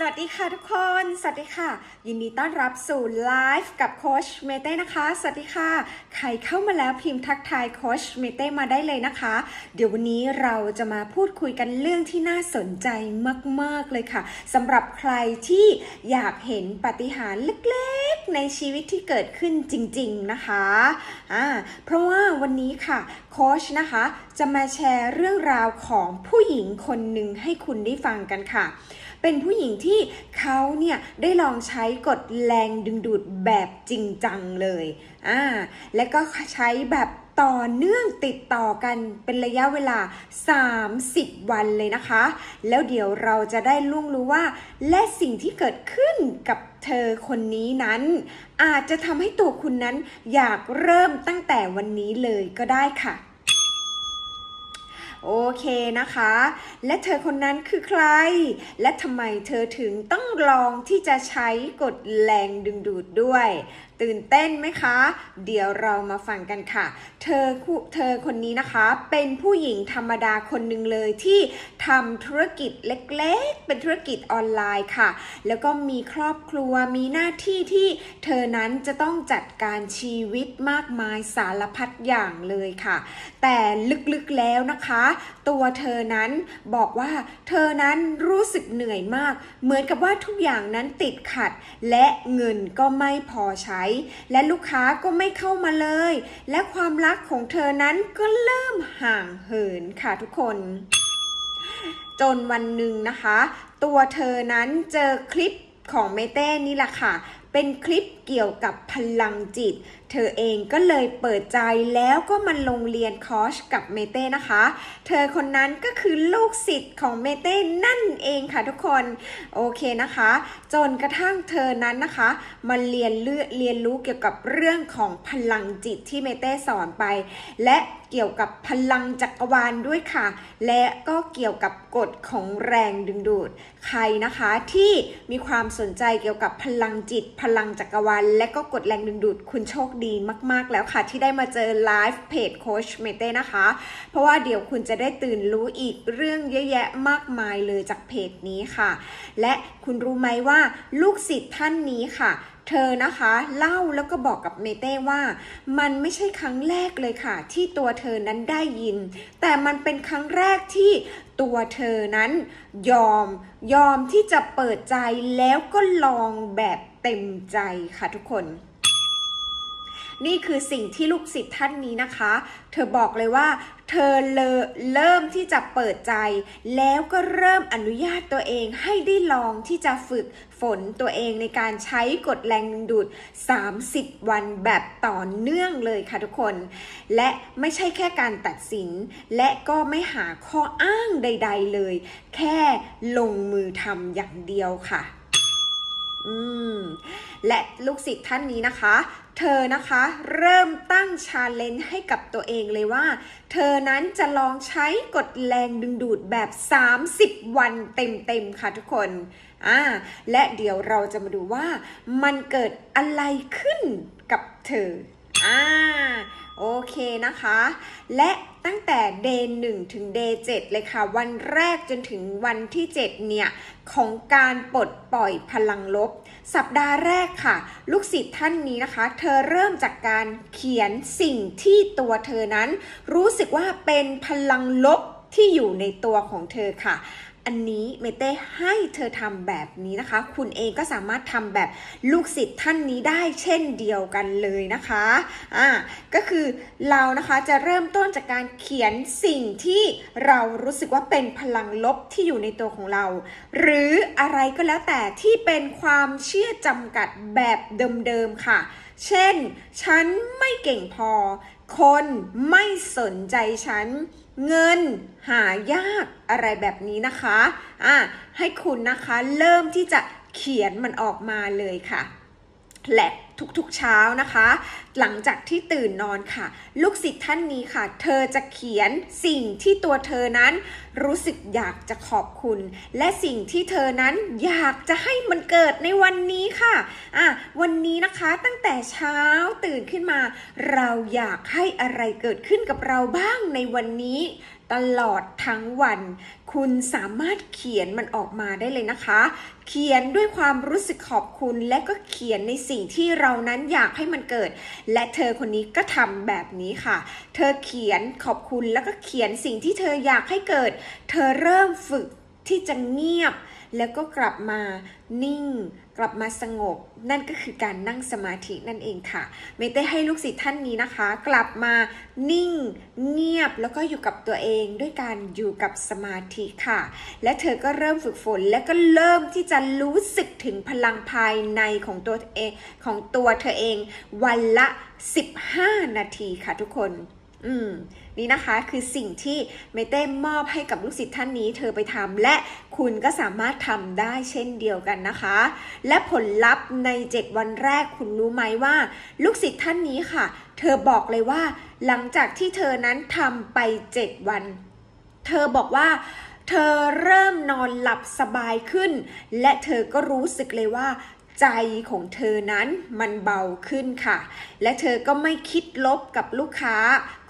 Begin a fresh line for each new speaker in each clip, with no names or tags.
สวัสดีค่ะทุกคน สวัสดีค่ะ ยินดีต้อนรับสู่ไลฟ์กับโคชเมเต้นะคะ สวัสดีค่ะ ใครเข้ามาแล้วพิมพ์ทักทายโคชเมเต้มาได้เลยนะคะ เดี๋ยววันนี้เราจะมาพูดคุยกันเรื่องที่น่าสนใจมาก ๆ เลยค่ะสำหรับใครที่อยากเห็นปฏิหารเล็กๆ ในชีวิตที่เกิดขึ้นจริง ๆ นะคะอ่าเพราะว่าวันนี้ค่ะโคชนะคะ จะมาแชร์เรื่องราวของผู้หญิงคนหนึ่งให้คุณได้ฟังกันค่ะ เป็นผู้หญิงที่เขาเนี่ยได้ลองใช้กฎแรงดึงดูดแบบจริงจังเลยอ่าและก็ใช้แบบต่อเนื่องติดต่อกันเป็นระยะเวลา 30 วันเลยนะคะ แล้วเดี๋ยวเราจะได้ล่วงรู้ว่า และสิ่งที่เกิดขึ้นกับเธอคนนี้นั้น อาจจะทำให้ตัวคุณนั้นอยากเริ่มตั้งแต่วันนี้เลยก็ได้ค่ะ โอเคนะคะ และเธอคนนั้นคือใคร และทำไมเธอถึงต้องลองที่จะใช้กฎแรงดึงดูดด้วย ตื่นเต้นไหมคะ เดี๋ยวเรามาฟังกันค่ะ เธอเธอคนนี้นะคะ เป็นผู้หญิงธรรมดาคนหนึ่งเลยที่ทำธุรกิจเล็กๆ เป็นธุรกิจออนไลน์ค่ะ แล้วก็มีครอบครัวมีหน้าที่ที่เธอนั้นจะต้องจัดการชีวิตมากมายสารพัดอย่างเลยค่ะ แต่ลึกๆแล้วนะคะ ตัวเธอนั้นบอกว่าเธอนั้นรู้สึกเหนื่อยมาก เหมือนกับว่าทุกอย่างนั้นติดขัด และเงินก็ไม่พอใช้และลูกค้าก็ไม่เข้ามาเลย และความรักของเธอนั้นก็เริ่มห่างเหินค่ะทุกคน จนวันหนึ่งนะคะ ตัวเธอนั้นเจอคลิปของเมเต้นี่แหละค่ะ เป็นคลิปเกี่ยวกับพลังจิตเธอเองก็เลยเปิดใจแล้วก็มาลงเรียนคอร์สกับเมเต้นะคะ เธอคนนั้นก็คือลูกศิษย์ของเมเต้นั่นเองค่ะทุกคน โอเคนะคะ จนกระทั่งเธอนั้นนะคะมาเรียนเลือเรียนรู้เกี่ยวกับเรื่องของพลังจิตที่เมเต้สอนไป และเกี่ยวกับพลังจักรวาลด้วยค่ะ และก็เกี่ยวกับกฎของแรงดึงดูด ใครนะคะที่มีความสนใจเกี่ยวกับพลังจิต พลังจักรวาลและก็กฎแรงดึงดูดคุณโชคดีมาก ๆ แล้วค่ะ ที่ได้มาเจอไลฟ์เพจโคชเมเต้นะคะ เพราะว่าเดี๋ยวคุณจะได้ตื่นรู้อีกเรื่องเยอะแยะมากมายเลยจากเพจนี้ค่ะ และคุณรู้ไหมว่าลูกศิษย์ท่านนี้ค่ะเธอนะคะเล่าแล้วก็บอกกับเมเต้ว่า มันไม่ใช่ครั้งแรกเลยค่ะ ที่ตัวเธอนั้นได้ยิน แต่มันเป็นครั้งแรกที่ตัวเธอนั้น ยอมยอมที่จะเปิดใจแล้วก็ลองแบบเต็มใจค่ะทุกคน นี่คือสิ่งที่ลูกศิษย์ท่านนี้นะคะ เธอบอกเลยว่า เธอเลเริ่มที่จะเปิดใจ แล้วก็เริ่มอนุญาตตัวเองให้ได้ลองที่จะฝึกฝนตัวเองในการใช้กฎแรงดึงดูด 30 วันแบบต่อเนื่องเลยค่ะทุกคน และไม่ใช่แค่การตัดสิน และก็ไม่หาข้ออ้างใด ๆเลย แค่ลงมือทำอย่างเดียวค่ะ อืมและลูกศิษย์ท่านนี้นะคะ เธอนะคะเริ่มตั้งชาเลนจ์ให้กับตัวเองเลยว่า เธอนั้นจะลองใช้กฎแรงดึงดูดแบบ 30 วันเต็มๆค่ะทุกคนอ่าและเดี๋ยวเราจะมาดูว่ามันเกิดอะไรขึ้นกับเธออ่า โอเคนะคะ และตั้งแต่เดย์หนึ่งถึงเดย์เเลยค่ะ วันแรกจนถึงวันที่ 7 เนี่ย ของการปลดปล่อยพลังลบ สัปดาห์แรกค่ะ ลูกศิษย์ท่านนี้นะคะ เธอเริ่มจากการเขียนสิ่งที่ตัวเธอนั้น รู้สึกว่าเป็นพลังลบที่อยู่ในตัวของเธอค่ะ อันนี้เมเต้ให้เธอทำแบบนี้นะคะ คุณเองก็สามารถทำแบบลูกศิษย์ท่านนี้ได้เช่นเดียวกันเลยนะคะอ่าก็คือเรานะคะจะเริ่มต้นจากการเขียนสิ่งที่เรารู้สึกว่าเป็นพลังลบที่อยู่ในตัวของเรา หรืออะไรก็แล้วแต่ที่เป็นความเชื่อจำกัดแบบเดิมๆค่ะ เช่น ฉันไม่เก่งพอ คนไม่สนใจฉัน เงินหายากอะไรแบบนี้นะคะอะให้คุณนะคะเริ่มที่จะเขียนมันออกมาเลยค่ะ แลทุกๆเช้านะคะ หลังจากที่ตื่นนอนค่ะ ลูกศิษย์ท่านนี้ค่ะ เธอจะเขียนสิ่งที่ตัวเธอนั้น รู้สึกอยากจะขอบคุณ และสิ่งที่เธอนั้นอยากจะให้มันเกิดในวันนี้ค่ะอะ วันนี้นะคะตั้งแต่เช้าตื่นขึ้นมา เราอยากให้อะไรเกิดขึ้นกับเราบ้างในวันนี้ตลอดทั้งวัน คุณสามารถเขียนมันออกมาได้เลยนะคะ เขียนด้วยความรู้สึกขอบคุณ และก็เขียนในสิ่งที่เรานั้นอยากให้มันเกิด และเธอคนนี้ก็ทำแบบนี้ค่ะ เธอเขียนขอบคุณแล้วก็เขียนสิ่งที่เธออยากให้เกิด เธอเริ่มฝึกที่จะเงียบ แล้วก็กลับมานิ่ง กลับมาสงบ นั่นก็คือการนั่งสมาธินั่นเองค่ะ เมเต้ให้ลูกศิษย์ท่านนี้นะคะ กลับมานิ่ง เงียบแล้วก็อยู่กับตัวเองด้วยการอยู่กับสมาธิค่ะ และเธอก็เริ่มฝึกฝน และก็เริ่มที่จะรู้สึกถึงพลังภายในของตัวเองของตัวเธอเอง วันละ 15 นาทีค่ะทุกคน อืมนี่นะคะคือสิ่งที่เมเต้มอบให้กับลูกศิษย์ท่านนี้ เธอไปทำและคุณก็สามารถทำได้เช่นเดียวกันนะคะ และผลลัพธ์ใน 7 วันแรกคุณรู้ไหมว่า ลูกศิษย์ท่านนี้ค่ะ เธอบอกเลยว่า หลังจากที่เธอนั้นทำไป 7 วัน เธอบอกว่าเธอเริ่มนอนหลับสบายขึ้น และเธอก็รู้สึกเลยว่าใจของเธอนั้นมันเบาขึ้นค่ะ และเธอก็ไม่คิดลบกับลูกค้า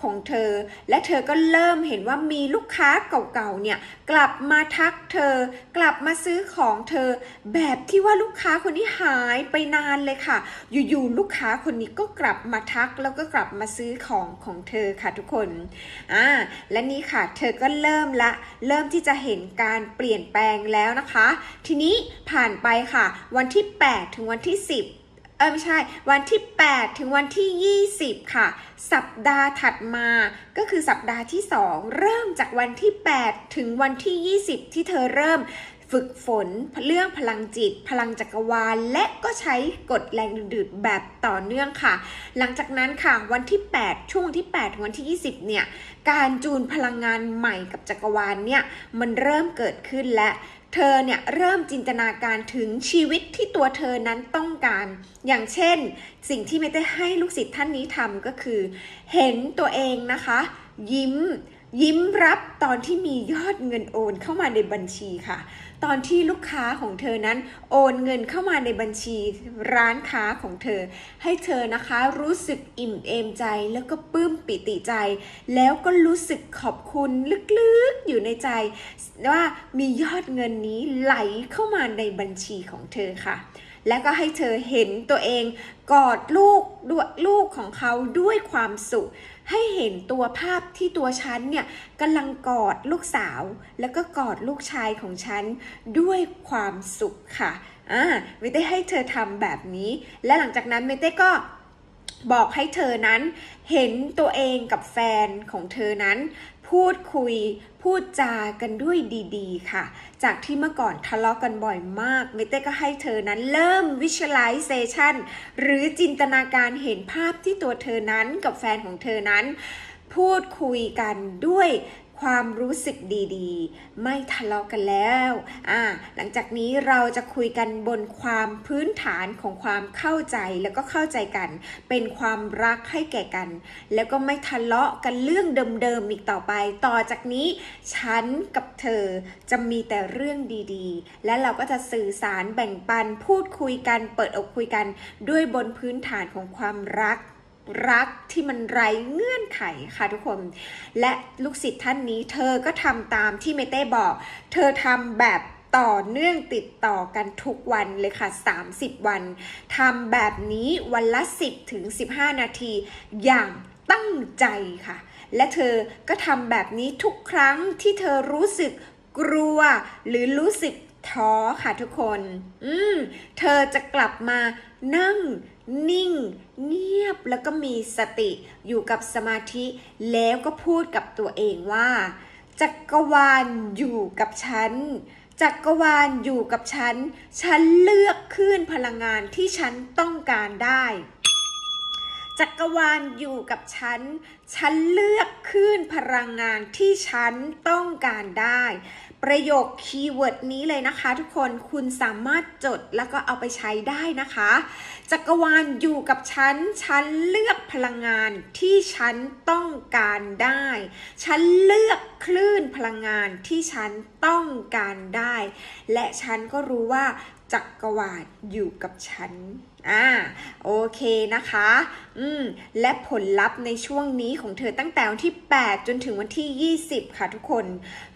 ของเธอ และเธอก็เริ่มเห็นว่ามีลูกค้าเก่าๆเนี่ยกลับมาทักเธอ กลับมาซื้อของเธอ แบบที่ว่าลูกค้าคนนี้หายไปนานเลยค่ะ อยู่ๆลูกค้าคนนี้ก็กลับมาทักแล้วก็กลับมาซื้อของของเธอค่ะทุกคนอ่าและนี่ค่ะเธอก็เริ่มละ เริ่มที่จะเห็นการเปลี่ยนแปลงแล้วนะคะ ทีนี้ผ่านไปค่ะ วันที่ 8 ถึงวันที่ 10 เออไม่ใช่ วันที่ 8 ถึงวันที่ 20 ค่ะ สัปดาห์ถัดมาก็คือสัปดาห์ที่ 2 เริ่มจากวันที่ 8 ถึงวันที่ 20 ที่เธอเริ่มฝึกฝนเรื่องพลังจิต พลังจักรวาล และก็ใช้กฎแรงดึงดูดแบบต่อเนื่องค่ะ หลังจากนั้นค่ะวันที่ 8 ช่วงที่ 8 ถึงวันที่ 20 เนี่ย การจูนพลังงานใหม่กับจักรวาลเนี่ย มันเริ่มเกิดขึ้นและ เธอเนี่ยเริ่มจินตนาการถึงชีวิตที่ตัวเธอนั้นต้องการ อย่างเช่น สิ่งที่ไม่ได้ให้ลูกศิษย์ท่านนี้ทำก็คือ เห็นตัวเองนะคะ ยิ้ม ยิ้มรับตอนที่มียอดเงินโอนเข้ามาในบัญชีค่ะ ตอนที่ลูกค้าของเธอนั้นโอนเงินเข้ามาในบัญชีร้านค้าของเธอ ให้เธอนะคะรู้สึกอิ่มเอมใจแล้วก็ปลื้มปิติใจ แล้วก็รู้สึกขอบคุณลึกๆอยู่ในใจ ว่ามียอดเงินนี้ไหลเข้ามาในบัญชีของเธอค่ะ แล้วก็ให้เธอเห็นตัวเองกอดลูกด้วยลูกของเขาด้วยความสุข ให้เห็นตัวภาพที่ตัวฉันเนี่ยกำลังกอดลูกสาว แล้วก็กอดลูกชายของฉันด้วยความสุขค่ะอ่าเมเต้ให้เธอทำแบบนี้ และหลังจากนั้นเมเต้ก็บอกให้เธอนั้นเห็นตัวเองกับแฟนของเธอนั้น พูดคุย พูดจากันด้วยดีๆ ค่ะ จากที่เมื่อก่อนทะเลาะกันบ่อยมาก เมเต้ก็ให้เธอนั้นเริ่ม visualization หรือจินตนาการเห็นภาพที่ตัวเธอนั้นกับแฟนของเธอนั้น พูดคุยกันด้วย ความรู้สึกดีๆ ไม่ทะเลาะกันแล้วอ่าหลังจากนี้เราจะคุยกันบนความพื้นฐานของความเข้าใจแล้วก็เข้าใจกัน เป็นความรักให้แก่กัน แล้วก็ไม่ทะเลาะกันเรื่องเดิมๆอีกต่อไป ต่อจากนี้ฉันกับเธอจะมีแต่เรื่องดีๆ และเราก็จะสื่อสารแบ่งปันพูดคุยกันเปิดอกคุยกันด้วยบนพื้นฐานของความรัก รักที่มันไร้เงื่อนไขค่ะทุกคน และลูกศิษย์ท่านนี้เธอก็ทำตามที่เมเต้บอก เธอทำแบบต่อเนื่องติดต่อกันทุกวันเลยค่ะ 30 วันทำแบบนี้วันละ 10ถึง15 นาทีอย่างตั้งใจค่ะ และเธอก็ทำแบบนี้ทุกครั้งที่เธอรู้สึกกลัวหรือรู้สึกท้อค่ะทุกคน อืม เธอจะกลับมานั่ง นิ่ง เงียบแล้วก็มีสติอยู่กับสมาธิ แล้วก็พูดกับตัวเองว่า จักรวาลอยู่กับฉัน จักรวาลอยู่กับฉัน ฉันเลือกคลื่นพลังงานที่ฉันต้องการได้ จักรวาลอยู่กับฉัน ฉันเลือกคลื่นพลังงานที่ฉันต้องการได้ ประโยคคีย์เวิร์ดนี้เลยนะคะทุกคน คุณสามารถจดแล้วก็เอาไปใช้ได้นะคะ จักรวาลอยู่กับฉัน ฉันเลือกพลังงานที่ฉันต้องการได้ ฉันเลือกคลื่นพลังงานที่ฉันต้องการได้ และฉันก็รู้ว่าจักรวาลอยู่กับฉัน อ่าโอเคนะคะ อืม และผลลัพธ์ในช่วงนี้ของเธอตั้งแต่วันที่ 8 จนถึงวันที่ 20 ค่ะทุกคน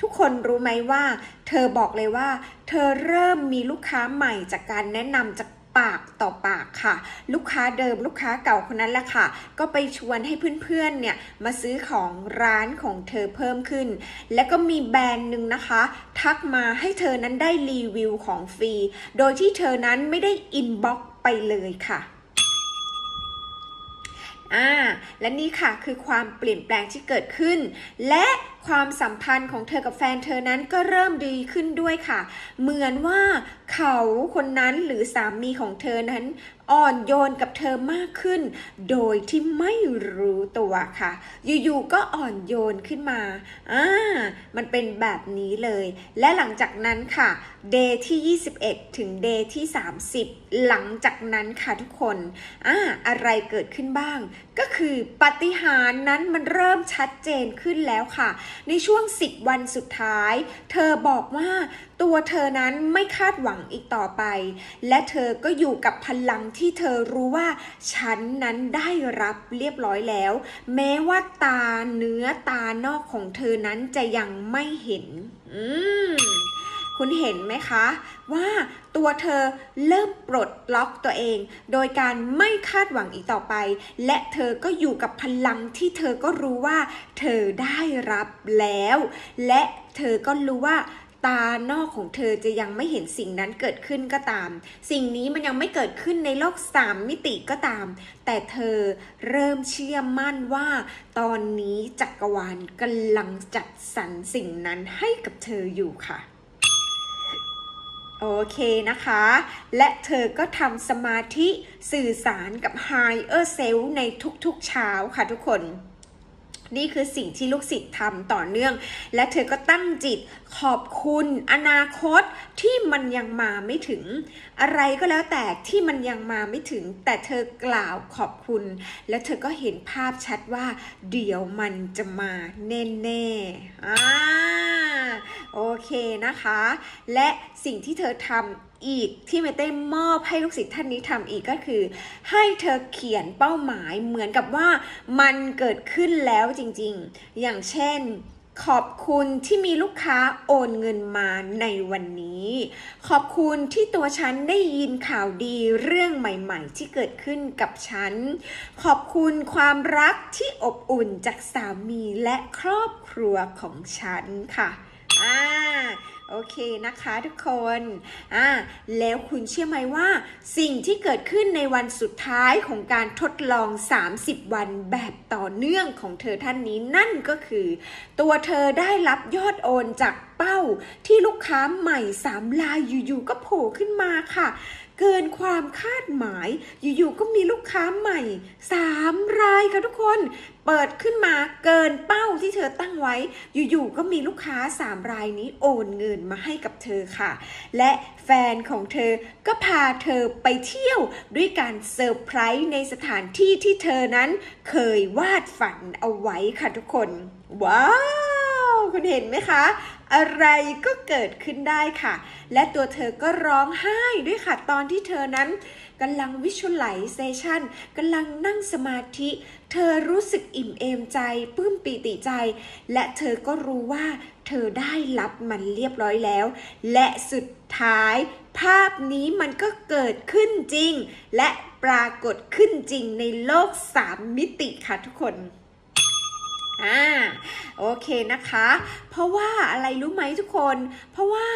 ทุกคนรู้ไหมว่า เธอบอกเลยว่า เธอเริ่มมีลูกค้าใหม่จากการแนะนำจากปากต่อปากค่ะ ลูกค้าเดิมลูกค้าเก่าคนนั้นแหละค่ะ ก็ไปชวนให้เพื่อนๆเนี่ยมาซื้อของร้านของเธอเพิ่มขึ้น แล้วก็มีแบรนด์หนึ่งนะคะ ทักมาให้เธอนั้นได้รีวิวของฟรี โดยที่เธอนั้นไม่ได้อินบ็อก ไปเลยค่ะอ่าและนี่ค่ะคือความเปลี่ยนแปลงที่เกิดขึ้น และความสัมพันธ์ของเธอกับแฟนเธอนั้นก็เริ่มดีขึ้นด้วยค่ะ เหมือนว่าเขาคนนั้นหรือสามีของเธอนั้นอ่อนโยนกับเธอมากขึ้น โดยที่ไม่รู้ตัวค่ะ อยู่ๆก็อ่อนโยนขึ้นมาอ่ามันเป็นแบบนี้เลย และหลังจากนั้นค่ะเดย์ที่ 21 ถึงเดย์ที่ 30 หลังจากนั้นค่ะทุกคนอ่าอะไรเกิดขึ้นบ้าง ก็คือปาฏิหารนั้นมันเริ่มชัดเจนขึ้นแล้วค่ะ ในช่วง 10 วันสุดท้าย เธอบอกว่าตัวเธอนั้นไม่คาดหวังอีกต่อไป และเธอก็อยู่กับพลังที่เธอรู้ว่า ฉันนั้นได้รับเรียบร้อยแล้ว แม้ว่าตาเนื้อตานอกของเธอนั้นจะยังไม่เห็น อืมคุณเห็นไหมคะ ว่าตัวเธอเริ่มปลดล็อกตัวเอง โดยการไม่คาดหวังอีกต่อไป และเธอก็อยู่กับพลังที่เธอก็รู้ว่า เธอได้รับแล้ว และเธอก็รู้ว่า ตานอกของเธอจะยังไม่เห็นสิ่งนั้นเกิดขึ้นก็ตาม สิ่งนี้มันยังไม่เกิดขึ้นในโลกสามมิติก็ตาม แต่เธอเริ่มเชื่อมั่นว่า ตอนนี้จักรวาลกำลังจัดสรรสิ่งนั้นให้กับเธออยู่ค่ะโอเคนะคะ และเธอก็ทำสมาธิสื่อสารกับ Higher Self ในทุกๆเช้าค่ะทุกคน นี่คือสิ่งที่ลูกศิษย์ทำต่อเนื่อง และเธอก็ตั้งจิตขอบคุณอนาคตที่มันยังมาไม่ถึง อะไรก็แล้วแต่ที่มันยังมาไม่ถึง แต่เธอกล่าวขอบคุณ และเธอก็เห็นภาพชัดว่า เดี๋ยวมันจะมาแน่ๆอ่าโอเคนะคะ และสิ่งที่เธอทำ อีกที่เมเต้มอบให้ลูกศิษย์ท่านนี้ทำอีกก็คือ ให้เธอเขียนเป้าหมายเหมือนกับว่ามันเกิดขึ้นแล้วจริงๆ อย่างเช่นขอบคุณที่มีลูกค้าโอนเงินมาในวันนี้ ขอบคุณที่ตัวฉันได้ยินข่าวดีเรื่องใหม่ๆ ที่เกิดขึ้นกับฉัน ขอบคุณความรักที่อบอุ่นจากสามีและครอบครัวของฉันค่ะ อ่า โอเคนะคะทุกคนอ่าแล้วคุณเชื่อไหมว่า สิ่งที่เกิดขึ้นในวันสุดท้ายของการทดลอง 30 วันแบบต่อเนื่องของเธอท่านนี้นั่นก็คือ ตัวเธอได้รับยอดโอนจาก เป้า ที่ลูกค้าใหม่สามรายอยู่ๆก็โผล่ขึ้นมาค่ะ เกินความคาดหมาย อยู่ๆก็มีลูกค้าใหม่สามรายค่ะทุกคน เปิดขึ้นมาเกินเป้าที่เธอตั้งไว้ อยู่ๆก็มีลูกค้าสามรายนี้โอนเงินมาให้กับเธอค่ะ และแฟนของเธอก็พาเธอไปเที่ยวด้วยการเซอร์ไพรส์ในสถานที่ที่เธอนั้นเคยวาดฝันเอาไว้ค่ะทุกคน ว้าว คุณเห็นไหมคะ อะไรก็เกิดขึ้นได้ค่ะ และตัวเธอก็ร้องไห้ด้วยค่ะ ตอนที่เธอนั้นกำลังวิชวลไลเซชันกำลังนั่งสมาธิ เธอรู้สึกอิ่มเอมใจปลื้มปีติใจ และเธอก็รู้ว่าเธอได้รับมันเรียบร้อยแล้ว และสุดท้าย ภาพนี้มันก็เกิดขึ้นจริง และปรากฏขึ้นจริงในโลกสามมิติค่ะทุกคน อ่าโอเคนะคะ เพราะว่าอะไรรู้ไหมทุกคน เพราะว่า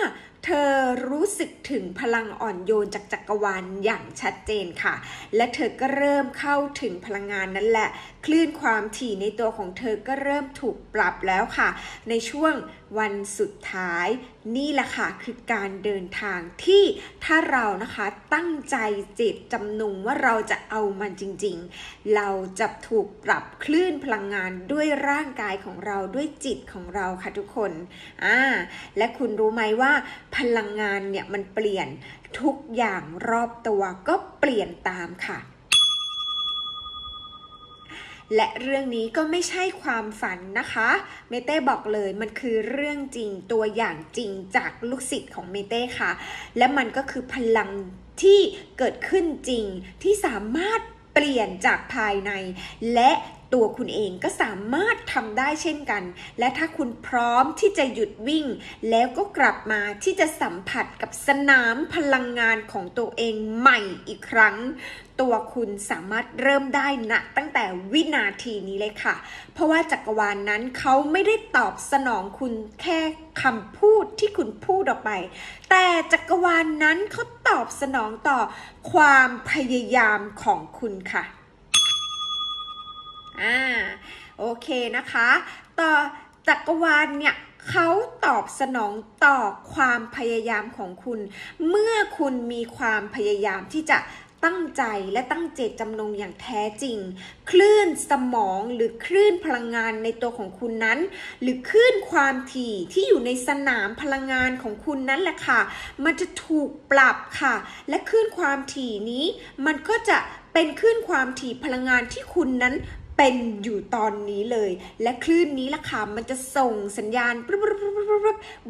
เธอรู้สึกถึงพลังอ่อนโยนจากจักรวาลอย่างชัดเจนค่ะ และเธอก็เริ่มเข้าถึงพลังงานนั้นแหละ คลื่นความถี่ในตัวของเธอก็เริ่มถูกปรับแล้วค่ะ ในช่วงวันสุดท้าย นี่แหละค่ะคือการเดินทางที่ถ้าเรานะคะตั้งใจเจตจำนงว่าเราจะเอามันจริงๆ เราจะถูกปรับคลื่นพลังงานด้วยร่างกายของเราด้วยจิตของเราค่ะทุกคนอ่าและคุณรู้ไหมว่าพลังงานเนี่ยมันเปลี่ยนทุกอย่างรอบตัวก็เปลี่ยนตามค่ะ และเรื่องนี้ก็ไม่ใช่ความฝันนะคะ เมเต้บอกเลยมันคือเรื่องจริงตัวอย่างจริงจากลูกศิษย์ของเมเต้ค่ะ และมันก็คือพลังที่เกิดขึ้นจริงที่สามารถเปลี่ยนจากภายใน และ ตัวคุณเองก็สามารถทำได้เช่นกัน และถ้าคุณพร้อมที่จะหยุดวิ่ง แล้วก็กลับมาที่จะสัมผัสกับสนามพลังงานของตัวเองใหม่อีกครั้ง ตัวคุณสามารถเริ่มได้ณตั้งแต่วินาทีนี้เลยค่ะ เพราะว่าจักรวาลนนั้นเขาไม่ได้ตอบสนองคุณแค่คำพูดที่คุณพูดออกไป แต่จักรวาลนนั้นเขาตอบสนองต่อความพยายามของคุณค่ะ อ่าโอเคนะคะ ต่อจักรวาลเนี่ยเขาตอบสนองต่อความพยายามของคุณ เมื่อคุณมีความพยายามที่จะตั้งใจและตั้งเจตจำนงอย่างแท้จริง คลื่นสมองหรือคลื่นพลังงานในตัวของคุณนั้น หรือคลื่นความถี่ที่อยู่ในสนามพลังงานของคุณนั้นแหละค่ะ มันจะถูกปรับค่ะ และคลื่นความถี่นี้ มันก็จะเป็นคลื่นความถี่พลังงานที่คุณนั้น เป็นอยู่ตอนนี้เลย และคลื่นนี้ล่ะค่ะมันจะส่งสัญญาณ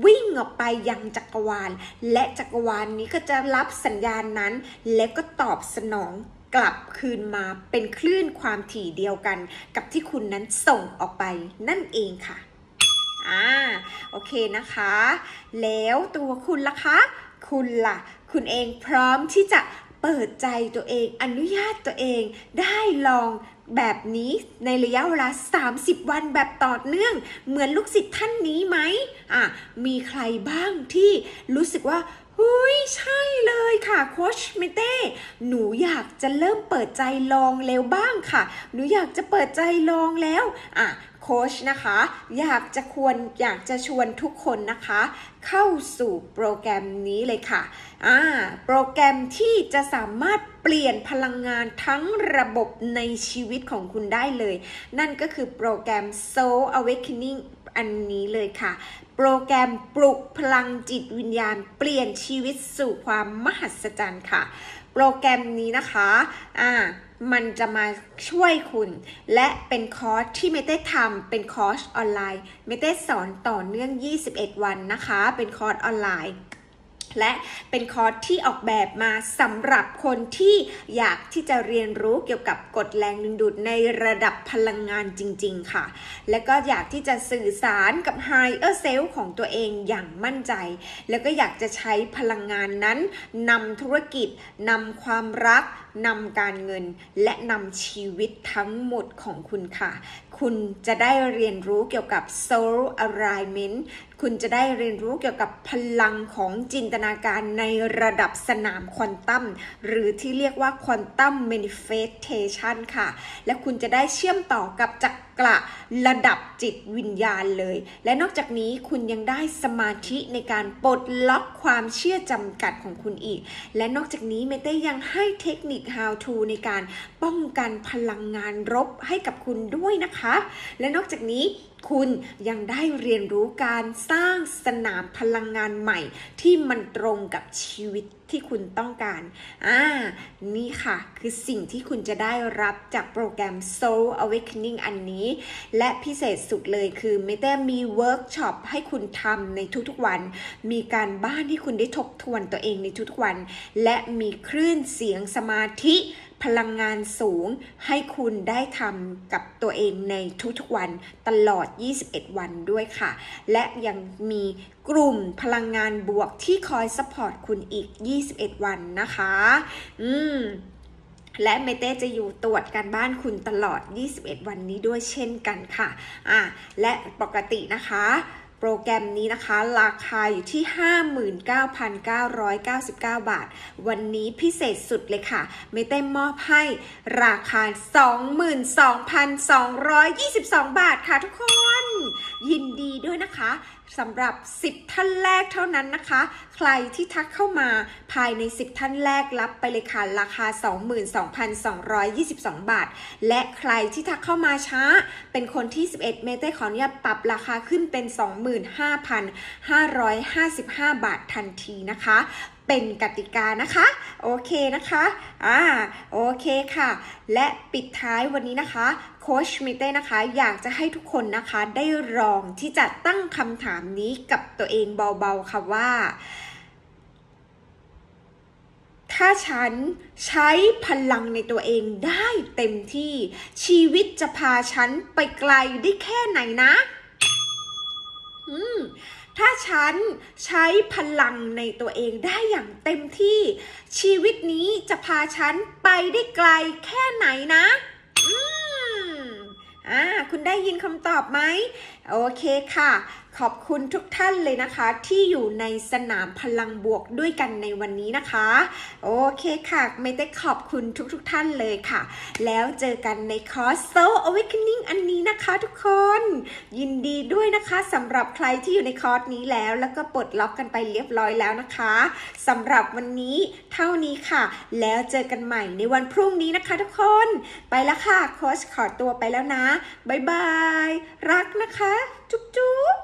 วิ่งออกไปยังจักรวาล และจักรวาลนี้ก็จะรับสัญญาณนั้น และก็ตอบสนองกลับคืนมาเป็นคลื่นความถี่เดียวกัน กับที่คุณนั้นส่งออกไปนั่นเองค่ะอ่าโอเคนะคะ แล้วตัวคุณล่ะคะ คุณล่ะ คุณเองพร้อมที่จะเปิดใจตัวเองอนุญาตตัวเองได้ลอง แบบนี้ในระยะเวลา 30 วันแบบต่อเนื่อง เหมือนลูกศิษย์ท่านนี้ไหมอะมีใครบ้างที่รู้สึกว่า เฮ้ยใช่เลยค่ะโคชเมเต้หนูอยากจะเริ่มเปิดใจลองแล้วบ้างค่ะ หนูอยากจะเปิดใจลองแล้วอะโค้ชนะคะ อยากจะควรอยากจะชวนทุกคนนะคะ เข้าสู่โปรแกรมนี้เลยค่ะอ่าโปรแกรมที่จะสามารถเปลี่ยนพลังงานทั้งระบบในชีวิตของคุณได้เลย นั่นก็คือโปรแกรม Soul Awakening อันนี้เลยค่ะ โปรแกรมปลุกพลังจิตวิญญาณ เปลี่ยนชีวิตสู่ความมหัศจรรย์ค่ะ โปรแกรมนี้นะคะ อ่ามันจะมาช่วยคุณ และเป็นคอร์สที่เมเต้ทำเป็นคอร์สออนไลน์เมเต้สอนต่อเนื่อง 21 วันนะคะ เป็นคอร์สออนไลน์ และเป็นคอร์สที่ออกแบบมาสำหรับคนที่อยากที่จะเรียนรู้เกี่ยวกับกฎแรงดึงดูดในระดับพลังงานจริง ๆ ค่ะ และก็อยากที่จะสื่อสารกับ Higher Self ของตัวเองอย่างมั่นใจ แล้วก็อยากจะใช้พลังงานนั้นนำธุรกิจนำความรักนำการเงินและนำชีวิตทั้งหมดของคุณค่ะ คุณจะได้เรียนรู้เกี่ยวกับ soul alignment คุณจะได้เรียนรู้เกี่ยวกับพลังของจินตนาการในระดับสนามควอนตัมหรือที่เรียกว่าควอนตัม manifestation ค่ะ และคุณจะได้เชื่อมต่อกับจักระระดับจิตวิญญาณเลย และนอกจากนี้คุณยังได้สมาธิในการปลดล็อกความเชื่อจำกัดของคุณอีก และนอกจากนี้เมเต้ยังให้เทคนิค how to ในการป้องกันพลังงานรบให้กับคุณด้วยนะคะ และนอกจากนี้ คุณยังได้เรียนรู้การสร้างสนามพลังงานใหม่ ที่มันตรงกับชีวิตที่คุณต้องการ อ่า นี่ค่ะคือสิ่งที่คุณจะได้รับจากโปรแกรม Soul Awakening อันนี้ และพิเศษสุดเลยคือไม่ได้มีเวิร์กช็อปให้คุณทำในทุกๆวัน มีการบ้านที่คุณได้ทบทวนตัวเองในทุกๆวัน และมีคลื่นเสียงสมาธิ พลังงานสูงให้คุณได้ทำกับตัวเองในทุกๆวันตลอด 21 วันด้วยค่ะ และยังมีกลุ่มพลังงานบวกที่คอยสปอร์ตคุณอีก 21 วันนะคะ อืมและเมเต้จะอยู่ตรวจการบ้านคุณตลอด 21 วันนี้ด้วยเช่นกันค่ะ อะและปกตินะคะ โปรแกรมนี้นะคะ ราคาอยู่ที่ 59,999 บาท วันนี้พิเศษสุดเลยค่ะ ไม่ได้มอบให้ราคา 22,222 บาทค่ะทุกคน ยินดีด้วยนะคะ สำหรับ 10 ท่านแรกเท่านั้นนะคะ ใครที่ทักเข้ามาภายใน 10 ท่านแรกรับไปเลยค่ะราคา 22,222 บาท และใครที่ทักเข้ามาช้า เป็นคนที่ 11 เมเต้ขออนุญาตปรับราคาขึ้นเป็น 25,555 บาททันทีนะคะเป็นกติกานะคะ โอเคนะคะ อ่า โอเคค่ะ และปิดท้ายวันนี้นะคะ โค้ชมิเต้นะคะ อยากจะให้ทุกคนนะคะได้ลองที่จะตั้งคำถามนี้กับตัวเองเบาๆค่ะว่าถถ้าฉันใช้พลังในตัวเองได้เต็มที่ชีวิตจะพาฉันไปไกลได้แค่ไหนนะอืมถ้าฉันใช้พลังในตัวเองได้อย่างเต็มที่ ชีวิตนี้จะพาฉันไปได้ไกลแค่ไหนนะ อืมอ่าคุณได้ยินคำตอบไหม โอเคค่ะ ขอบคุณทุกท่านเลยนะคะ ที่อยู่ในสนามพลังบวกด้วยกันในวันนี้นะคะ โอเคค่ะ ไม่ได้ขอบคุณทุกๆทท่านเลยค่ะ แล้วเจอกันในคอร์ส Soul Awakening อันนี้นะคะทุกคน ยินดีด้วยนะคะสำหรับใครที่อยู่ในคอร์สนี้แล้ว แล้วก็ปลดล็อกกันไปเรียบร้อยแล้วนะคะสำหรับวันนี้เท่านี้ค่ะ แล้วเจอกันใหม่ในวันพรุ่งนี้นะคะ ทุกคน ไปแล้วค่ะโค้ชขอตัวไปแล้วนะบ๊ายบายรักนะคะ จุ๊บจุ๊บ